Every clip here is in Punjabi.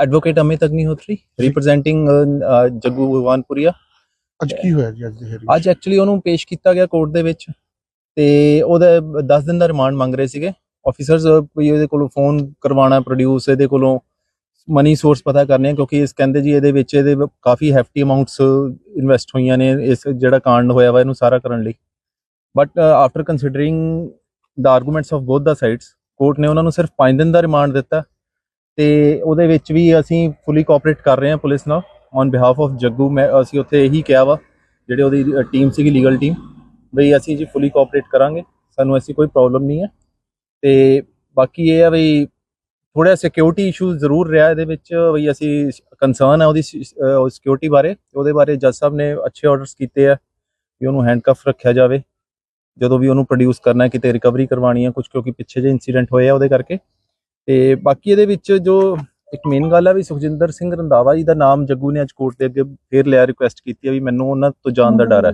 ਐਡਵੋਕੇਟ ਅਮਿਤ ਅਗਨੀਹੋਤਰੀ ਰਿਪਰੈਜ਼ੈਂਟਿੰਗ ਜੱਗੂ ਭਗਵਾਨਪੁਰੀਆ ਅੱਜ ਕੀ ਹੋਇਆ ਜੀ ਅੱਜ ਦੀ hearing? ਅੱਜ ਐਕਚੁਅਲੀ ਉਹਨੂੰ ਪੇਸ਼ ਕੀਤਾ ਗਿਆ ਕੋਰਟ ਦੇ ਵਿੱਚ ਤੇ ਉਹਦਾ 10 ਦਿਨ ਦਾ ਰਿਮਾਂਡ ਮੰਗ ਰਹੇ ਸੀਗੇ। ਆਫੀਸਰਸ ਵੀ ਉਹਦੇ ਕੋਲੋਂ ਫੋਨ ਕਰਵਾਉਣਾ ਪ੍ਰੋਡਿਊਸ ਇਹਦੇ ਕੋਲੋਂ ਮਨੀ ਸੋਰਸ ਪਤਾ ਕਰਨੇ ਕਿਉਂਕਿ ਇਸ ਕਹਿੰਦੇ ਜੀ ਇਹਦੇ ਵਿੱਚ ਇਹਦੇ ਕਾਫੀ ਹੈਫਟੀ ਅਮਾਉਂਟਸ ਇਨਵੈਸਟ ਹੋਈਆਂ ਨੇ ਇਸ ਜਿਹੜਾ ਕਾਂਡ ਹੋਇਆ ਵਾ ਇਹਨੂੰ ਸਾਰਾ ਕਰਨ ਲਈ। But after considering the arguments of both the sides court ਨੇ ਉਹਨਾਂ ਨੂੰ ਸਿਰਫ 5 ਦਿਨ ਦਾ ਰਿਮਾਂਡ ਦਿੱਤਾ। ਤੇ ਉਹਦੇ ਵਿੱਚ ਵੀ ਅਸੀਂ ਫੁੱਲੀ ਕੋਆਪਰੇਟ ਕਰ ਰਹੇ ਹਾਂ ਪੁਲਿਸ ਨਾਲ। ਔਨ ਬਿਹਾਫ ਆਫ ਜੱਗੂ, ਮੈਂ, ਅਸੀਂ ਉੱਥੇ ਇਹੀ ਕਿਹਾ ਵਾ, ਜਿਹੜੇ ਉਹਦੀ ਟੀਮ ਸੀਗੀ ਲੀਗਲ ਟੀਮ ਬਈ ਅਸੀਂ ਜੀ ਫੁੱਲੀ ਕੋਆਪਰੇਟ ਕਰਾਂਗੇ, ਸਾਨੂੰ ਐਸੀ ਕੋਈ ਪ੍ਰੋਬਲਮ ਨਹੀਂ ਹੈ। ਤੇ ਬਾਕੀ ਇਹ ਆ ਬਈ ਥੋੜਾ ਸਿਕਿਉਰਿਟੀ ਇਸ਼ੂ ਜ਼ਰੂਰ ਰਿਹਾ ਇਹਦੇ ਵਿੱਚ, ਬਈ ਅਸੀਂ ਕੰਸਰਨ ਹੈ ਉਹਦੀ ਸਿਕਿਉਰਿਟੀ ਬਾਰੇ, ਉਹਦੇ ਬਾਰੇ ਜੱਜ ਸਾਹਿਬ ਨੇ ਅੱਛੇ ਆਰਡਰਸ ਕੀਤੇ ਆ ਕਿ ਉਹਨੂੰ ਹੈਂਡਕਫ ਰੱਖਿਆ ਜਾਵੇ। ਜਦੋਂ ਵੀ ਉਹਨੂੰ ਪ੍ਰੋਡਿਊਸ ਕਰਨਾ ਹੈ, ਕਿਤੇ ਰਿਕਵਰੀ ਕਰਵਾਉਣੀ ਹੈ ਕੁਝ ਕਿਉਂਕਿ ਪਿੱਛੇ ਜੇ ਇਨਸੀਡੈਂਟ ਹੋਏ ਆ ਉਹਦੇ ਕਰਕੇ। ਤੇ ਬਾਕੀ ਇਹਦੇ ਵਿੱਚ ਜੋ ਇੱਕ ਮੇਨ ਗੱਲ ਹੈ ਵੀ ਸੁਖਜਿੰਦਰ ਸਿੰਘ ਰੰਧਾਵਾ ਜੀ ਦਾ ਨਾਮ ਜੱਗੂ ਨੇ ਅੱਜ ਕੋਰਟ ਦੇ ਅੱਗੇ ਫੇਰ ਲਿਆ ਰਿਕੁਐਸਟ ਕੀਤੀ ਹੈ ਵੀ ਮੈਨੂੰ ਉਹਨਾਂ ਤੋਂ ਜਾਣ ਦਾ ਡਰ ਹੈ।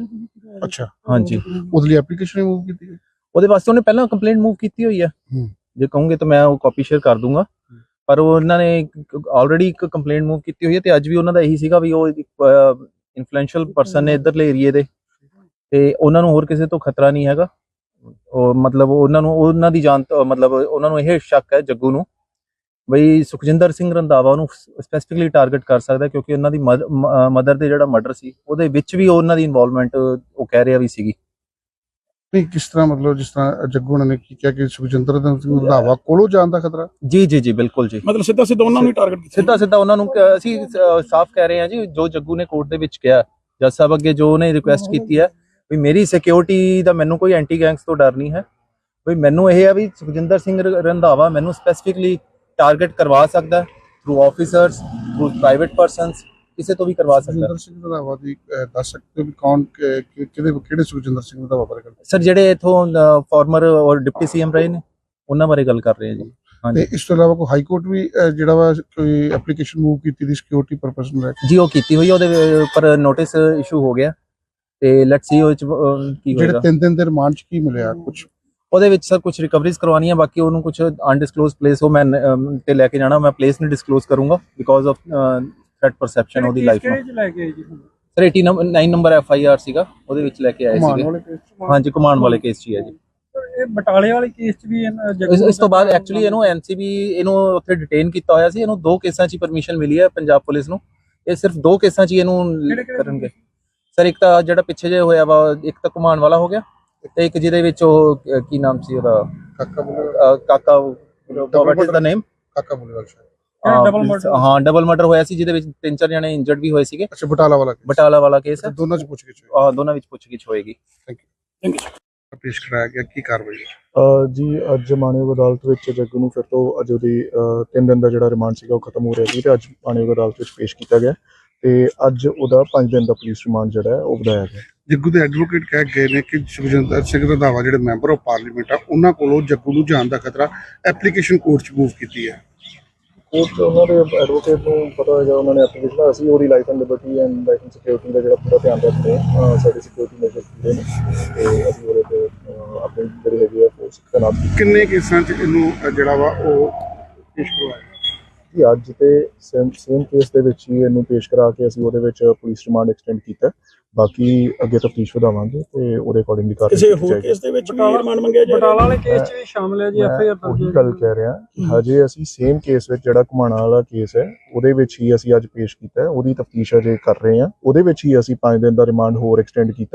ਅੱਛਾ। ਹਾਂਜੀ। ਉਹਦੇ ਲਈ ਐਪਲੀਕੇਸ਼ਨ ਰਿਮੂਵ ਕੀਤੀ ਗਈ? ਉਹਦੇ ਵਾਸਤੇ ਉਹਨੇ ਪਹਿਲਾਂ ਕੰਪਲੇਂਟ ਮੂਵ ਕੀਤੀ ਹੋਈ ਹੈ ਹੂੰ। ਜੇ ਕਹੋਗੇ ਤਾਂ ਮੈਂ ਉਹ ਕਾਪੀ ਸ਼ੇਅਰ ਕਰ ਦੂੰਗਾ। ਪਰ ਉਹ ਉਹਨਾਂ ਨੇ ਆਲਰੇਡੀ ਇੱਕ ਕੰਪਲੇਂਟ ਮੂਵ ਕੀਤੀ ਹੋਈ ਹੈ ਤੇ ਅੱਜ ਵੀ ਉਹਨਾਂ ਦਾ ਇਹੀ ਸੀਗਾ ਵੀ ਉਹ ਇਨਫਲੂਐਂਸ਼ੀਅਲ ਪਰਸਨ ਨੇ ਇਧਰਲੇ ਏਰੀਏ ਦੇ। ਤੇ ਉਹਨਾਂ ਨੂੰ ਹੋਰ ਕਿਸੇ ਤੋਂ ਖਤਰਾ ਨਹੀਂ ਹੈਗਾ। ਉਹ ਮਤਲਬ ਉਹਨਾਂ ਨੂੰ ਉਹਨਾਂ ਦੀ ਜਾਨ ਮਤਲਬ ਉਹਨਾਂ ਨੂੰ ਇਹ ਸ਼ੱਕ ਹੈ ਜੱਗੂ ਨੂੰ ਬਈ ਸੁਖਜਿੰਦਰ ਸਿੰਘ ਰੰਧਾਵਾ ਨੂੰ ਸਪੈਸੀਫਿਕਲੀ ਟਾਰਗੇਟ ਕਰ ਸਕਦਾ ਕਿਉਂਕਿ ਉਹਨਾਂ ਦੀ ਮਦਰ ਦੇ ਜਿਹੜਾ ਮਰਡਰ ਸੀ ਉਹਦੇ ਵਿੱਚ ਵੀ ਉਹਨਾਂ ਦੀ ਇਨਵੋਲਵਮੈਂਟ ਉਹ ਕਹਿ ਰਿਹਾ ਵੀ ਸੀਗੀ। ਨਹੀਂ ਕਿਸ ਤਰ੍ਹਾਂ ਮਤਲਬ ਜਿਸ ਤਰ੍ਹਾਂ ਜੱਗੂ ਨੇ ਕੀ ਕਿਹਾ ਕਿ ਸੁਖਜਿੰਦਰ ਸਿੰਘ ਰੰਧਾਵਾ ਕੋਲੋਂ ਜਾਣ ਦਾ ਖਤਰਾ? ਜੀ ਜੀ ਜੀ ਬਿਲਕੁਲ ਜੀ। ਮਤਲਬ ਸਿੱਧਾ ਸਿੱਧਾ ਉਹਨਾਂ ਨੂੰ ਹੀ ਟਾਰਗੇਟ ਕੀਤਾ। ਸਿੱਧਾ ਸਿੱਧਾ ਉਹਨਾਂ ਨੂੰ ਅਸੀਂ ਸਾਫ਼ ਕਹਿ ਰਹੇ ਹਾਂ ਜੀ ਜੋ ਜੱਗੂ ਨੇ ਕੋਰਟ ਦੇ ਵਿੱਚ ਕਿਹਾ ਜੱਜ ਸਾਹਿਬ ਅੱਗੇ ਜੋ ਉਹਨੇ ਰਿਕੁਐਸਟ ਕੀਤੀ ਹੈ ਵੀ ਮੇਰੀ ਸਿਕਿਉਰਿਟੀ ਦਾ ਮੈਨੂੰ ਕੋਈ ਐਂਟੀ ਗੈਂਗਸ ਤੋਂ ਡਰ ਨਹੀਂ ਹੈ। ਵੀ ਮੈਨੂੰ ਇਹ ਹੈ ਵੀ ਸੁਖਜਿੰਦਰ ਸਿੰਘ ਰੰਧਾਵਾ ਮੈਨੂੰ ਸਪੈਸੀਫਿਕਲੀ ਟਾਰਗੇਟ ਕਰਵਾ ਸਕਦਾ through officers through private persons ਕਿਸੇ ਤੋਂ ਵੀ ਕਰਵਾ ਸਕਦਾ ਸੁਖਜਿੰਦਰ ਸਿੰਘ ਰੰਧਾਵਾ ਦੀ ਦੱਸ ਸਕਦੇ ਹੋ ਵੀ ਕੌਣ ਕਿਹਦੇ ਕਿਹੜੇ ਸੁਖਜਿੰਦਰ ਸਿੰਘ ਰੰਧਾਵਾ ਬਾਰੇ ਗੱਲ ਸਰ ਜਿਹੜੇ ਇਥੋਂ ਫਾਰਮਰ ਔਰ ਡਿਪਟੀ ਸੀਐਮ ਰਹੇ ਨੇ ਉਹਨਾਂ ਬਾਰੇ ਗੱਲ ਕਰ ਰਹੇ ਹਾਂ ਜੀ। ਤੇ ਇਸ ਤੋਂ ਇਲਾਵਾ ਕੋਈ ਹਾਈ ਕੋਰਟ ਵੀ ਜਿਹੜਾ ਵਾ ਕੋਈ ਐਪਲੀਕੇਸ਼ਨ ਮੂਵ ਕੀਤੀ ਦੀ ਸਿਕਿਉਰਿਟੀ ਪਰਪਸ ਨੂੰ ਲੈ ਕੇ? ਜੀ ਉਹ ਕੀਤੀ ਹੋਈ ਉਹਦੇ ਉੱਪਰ ਨੋਟਿਸ ਇਸ਼ੂ ਹੋ ਗਿਆ। ਤੇ ਲੈਟਸ ਸੀ ਉਹ 'ਚ, ਅਹ, ਕੀ ਜਿਹੜੇ ਹੋਏਗਾ। ਤਿੰਨ ਦਿਨ ਦੇ ਰਿਮਾਂਡ ਚ ਕੀ ਮਿਲਿਆ ਕੁਝ ਉਹਦੇ ਵਿੱਚ ਸਰ ਕੁਝ ਰਿਕਵਰੀਜ਼ ਕਰਵਾਉਣੀਆਂ ਬਾਕੀ ਉਹਨੂੰ ਕੁਝ ਅਨਡਿਸਕਲੋਜ਼ ਪਲੇਸ ਉਹ ਮੈਂ ਅਮ, ਤੇ ਲੈ ਕੇ ਜਾਣਾ ਮੈਂ ਪਲੇਸ ਨਹੀਂ ਡਿਸਕਲੋਜ਼ ਕਰੂੰਗਾ ਬਿਕੋਜ਼ ਆਫ ਥ੍ਰੈਟ ਪਰਸੈਪਸ਼ਨ ਉਹਦੀ ਲਾਈਫ ਨੂੰ। ਚ ਲੈ ਕੇ ਆਏ ਜੀ sir 89 number F I R ਸੀਗਾ ਉਹਦੇ ਵਿੱਚ ਲੈ ਕੇ ਆਏ ਘੁਮਾਉਣ ਸੀਗੇ। ਵਾਲੇ case 'ਚ। ਹਾਂਜੀ ਕਮਾਂਡ ਵਾਲੇ ਕੇਸ 'ਚ ਹੀ ਹੈ ਜੀ। ਇਹ ਬਟਾਲੇ ਵਾਲੇ ਕੇਸ ਚ ਵੀ ਇਹਨਾਂ ਇਸ ਇਸ ਤੋਂ ਬਾਅਦ ਐਕਚੁਅਲੀ ਇਹਨੂੰ ਐਨਸੀਬੀ ਇਹਨੂੰ ਉੱਥੇ ਡਿਟੇਨ ਕੀਤਾ ਹੋਇਆ ਸੀ ਇਹਨੂੰ ਦੋ ਕੇਸਾਂ 'ਚ ਪਰਮਿਸ਼ਨ ਮਿਲੀ ਹੈ ਪੰਜਾਬ ਪੁਲਿਸ ਨੂੰ। ਇਹ ਸਿਰਫ ਦੋ ਕੇਸਾਂ 'ਚ ਹੀ ਇਹਨੂੰ ਕਰਨਗੇ। ਸਰ ਇੱਕ ਤਾਂ ਜਿਹੜਾ ਪਿੱਛੇ ਜੇ ਹੋਇਆ ਵਾ ਇੱਕ ਤਾਂ ਕਮਾਂਡ ਵਾਲਾ ਹੋ ਗਿਆ ਤੇ ਇੱਕ ਜਿਹਦੇ ਵਿੱਚ ਉਹ ਕੀ ਨਾਮ ਸੀ ਉਹਦਾ? ਕਾਕਾ ਬੁਲੇ ਕਾਕਾ ਵਾਟ ਇਜ਼ ਦਾ ਨੇਮ ਕਾਕਾ ਬੁਲੇ ਸ਼ਾਇਦ। double ਹਾਂ, ਡਬਲ ਮਰਡਰ ਹੋਇਆ ਸੀ ਜਿਹਦੇ ਵਿੱਚ ਤਿੰਨ ਚਾਰ ਜਣੇ ਇੰਜਰਡ ਵੀ ਹੋਏ ਸੀਗੇ। ਅੱਛਾ ਬਟਾਲਾ ਵਾਲਾ case। ਬਟਾਲਾ ਵਾਲਾ ਕੇਸ ਹੈ। ਦੋਨਾਂ ਚ ਪੁੱਛ ਕੇ ਆਹ, ਦੋਨਾਂ ਵਿੱਚ ਪੁੱਛਗਿੱਛ ਹੋਏਗੀ। ਪੇਸ਼ ਕਰਾਇਆ ਗਿਆ ਕੀ ਕਾਰਵਾਈ ਹੈ? ਅ, ਜੀ ਅੱਜ ਮਾਨਯੋਗ ਅਦਾਲਤ ਵਿੱਚ ਜੱਗੂ ਨੂੰ ਫਿਰ ਤੋਂ ਅੱਜ ਉਹਦੀ 3 ਦਿਨ ਦਾ ਜਿਹੜਾ ਰਿਮਾਂਡ ਸੀਗਾ ਉਹ ਖਤਮ ਹੋ ਰਿਹਾ ਸੀ ਤੇ ਅੱਜ ਮਾਨਯੋਗ ਅਦਾਲਤ ਵਿੱਚ ਪੇਸ਼ ਕੀਤਾ ਗਿਆ। ਤੇ ਅੱਜ ਉਹਦਾ 5 ਦਿਨ ਦਾ ਪੁਲਿਸ ਰਿਮਾਂਡ ਜਿਹੜਾ ਹੈ ਉਹ ਵਧਾਇਆ ਗਿਆ। ਜੱਗੂ ਦੇ ਐਡਵੋਕੇਟ ਕਹਿ ਗਏ ਨੇ ਕਿ ਸੁਖਜਿੰਦਰ ਸਿੰਘ ਰੰਧਾਵਾ ਜਿਹੜੇ ਮੈਂਬਰ ਆਫ ਪਾਰਲੀਮੈਂਟ ਆ ਉਹਨਾਂ ਕੋਲੋਂ ਜੱਗੂ ਨੂੰ ਜਾਣ ਦਾ ਖਤਰਾ ਐਪਲੀਕੇਸ਼ਨ ਕੋਰਟ ਚ ਮੂਵ ਕੀਤੀ ਹੈ। ਕੋਰਟ ਉਹਨਾਂ ਦੇ ਐਡਵੋਕੇਟ ਨੂੰ ਪਤਾ ਹੈਗਾ ਉਹਨਾਂ ਨੇ ਐਪਲੀਕੇਸ਼ਨ ਅਸੀਂ ਉਹਦੀ life and liberty and life and security ਦਾ ਜਿਹੜਾ ਪੂਰਾ ਧਿਆਨ ਰੱਖਦੇ ਹਾਂ ਸਾਡੀ ਸਿਕਿਉਰਿਟੀ ਮੇਜਰ ਪੂਰੇ ਨੇ। ਤੇ ਅਸੀਂ ਉਹਦੇ ਤੇ ਆਪਣੀ ਜਿਹੜੀ ਹੈਗੀ ਆ ਫੋਰਸ ਕੀਤੀ ਕਿੰਨੇ ਕੇਸਾਂ ਚ ਇਹਨੂੰ ਜਿਹੜਾ ਵਾ ਉਹ ਪੇਸ਼ ਕਰਵਾਇਆ? ਜੀ ਅੱਜ ਤੇ ਸੇਮ ਸੇਮ ਕੇਸ ਦੇ ਵਿੱਚ ਹੀ ਇਹਨੂੰ ਪੇਸ਼ ਕਰਾ ਕੇ ਅਸੀਂ ਉਹਦੇ ਵਿੱਚ ਪੁਲਿਸ ਰਿਮਾਂਡ ਐਕਸਟੈਂਡ ਕੀਤਾ। ਬਾਕੀ ਅੱਗੇ ਤਫਤੀਸ਼ ਵਧਾਵਾਂਗੇ ਤੇ ਉਹਦੇ ਅਕੋਰਡਿੰਗਲੀ ਕਾਰਵਾਈ ਕਿਸੇ ਕੀਤੀ ਹੋਰ ਜਾਏਗੀ। ਕੇਸ ਦੇ ਵਿੱਚ ਵੀ ਰਿਮਾਂਡ ਮੰਗਿਆ ਜਾ ਬਟਾਲਾ ਵਾਲੇ ਕੇਸ 'ਚ ਵੀ ਸ਼ਾਮਲ ਹੈ ਜੀ ਐਫ ਆਈ ਆਰ ਉਹੀ ਗੱਲ ਕਹਿ ਰਿਹਾ। ਕਿ ਹਜੇ ਅਸੀਂ ਸੇਮ ਕੇਸ ਵਿੱਚ ਜਿਹੜਾ ਘੁਮਾਣਾ ਵਾਲਾ ਕੇਸ ਹੈ ਉਹਦੇ ਵਿੱਚ ਹੀ ਅਸੀਂ ਅੱਜ ਪੇਸ਼ ਕੀਤਾ ਉਹਦੀ ਤਫਤੀਸ਼ ਅਜੇ ਕਰ ਰਹੇ ਹਾਂ। ਉਹਦੇ ਵਿੱਚ ਹੀ ਅਸੀਂ 5 ਦਿਨ ਦਾ ਰਿਮਾਂਡ ਹੋਰ ਐਕਸਟੈਂਡ ਕੀਤਾ